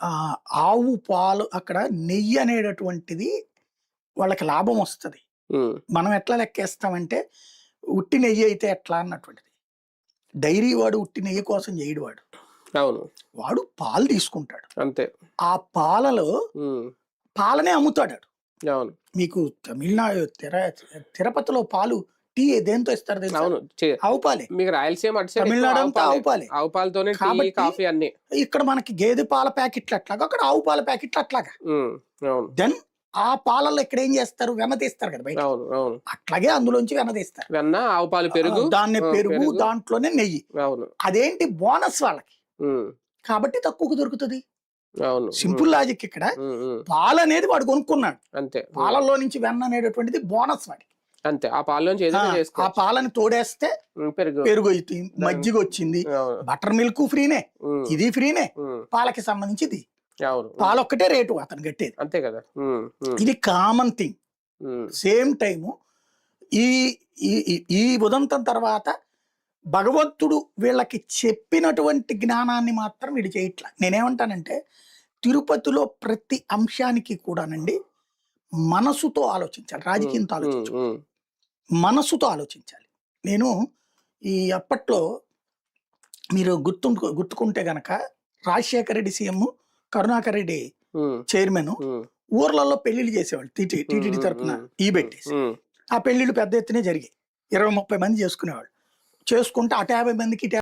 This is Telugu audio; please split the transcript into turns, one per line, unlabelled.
ఆ, ఆవు పాలు అక్కడ నెయ్యి అనేటటువంటిది వాళ్ళకి లాభం వస్తుంది. మనం ఎట్లా లెక్కేస్తామంటే ఉట్టి నెయ్యి అయితే ఎట్లా అన్నటువంటిది. డైరీ వాడు ఉట్టి నెయ్యి కోసం చేయడు వాడు.
అవును.
వాడు పాలు తీసుకుంటాడు.
అంతే.
ఆ పాలలో పాలనే అమ్ముతాడు.
అవును.
మీకు తమిళనాడు తిర తిరుపతిలో పాలు టీ దేంతో ఇస్తారు
అవును చే-
ఆవు పాలే.
మీకు రాయలసీమ
తమిళనాడు
ఆవు
అంతా
పాలే.
ఆవు పాలే.
ఆవు పాలతోనే టీ కాఫీ అన్ని.
ఇక్కడ మనకి గేదె పాల ప్యాకెట్లు అట్లాగా అక్కడ ఆవు పాల ప్యాకెట్లు అట్లాగా. దెన్ ఆ పాలలో ఇక్కడ ఏం చేస్తారు? వెన్న తీస్తారు కదా బయట. అట్లాగే అందులోంచి వెన్న తీస్తారు.
వెన్న ఆవు పాలు పెరుగు.
దాన్ని పెరుగు. దాంట్లోనే నెయ్యి.
అవును.
అదేంటి బోనస్ వాళ్ళకి? కాబట్టి తక్కువకు దొరుకుతుంది.
అవును.
సింపుల్ లాజిక్ ఇక్కడ. పాలు అనేది వాడు కొనుక్కున్నాడు.
అంతే. ఉమ్,
పాలల్లో నుంచి వెన్న అనేటటువంటిది బోనస్ వాడికి
అంతే. ఆ పాలలోంచి
ఆ, పాలని తోడేస్తే
పెరుగు.
మజ్జిగ వచ్చింది. బటర్ మిల్క్ ఫ్రీనే. ఇది ఫ్రీనే. పాలకి సంబంధించింది.
అవును.
పాలు ఒక్కటే రేటు అతను కట్టేది
అంతే కదా.
ఇది కామన్ థింగ్. సేమ్ టైము ఈ ఈ- ఉదంతం తర్వాత భగవంతుడు వీళ్ళకి చెప్పినటువంటి జ్ఞానాన్ని మాత్రం వీడు చేయట్లా. నేనేమంటానంటే తిరుపతిలో ప్రతి అంశానికి కూడానండి మనసుతో ఆలోచించాలి రాజకీయంతో
ఉమ్,
ఆలోచించు
ఉమ్,
మనసుతో ఆలోచించాలి. నేను ఈ అప్పట్లో మీరు గుర్తు గుర్తుకుంటే గనక రాజశేఖర రెడ్డి సీఎం కరుణాకర్ రెడ్డి చైర్మన్ ఊర్లలో పెళ్ళిళ్ళు చేసేవాళ్ళు టీటీ టీటీడీ తరఫున ఈ పెట్టేసి.
ఉమ్,
ఆ పెళ్ళిళ్ళు పెద్ద ఎత్తునే జరిగాయి. ఇరవై ముప్పై మంది చేసుకునేవాళ్ళు. చేసుకుంటే అటు యాభై మందికి ఇటు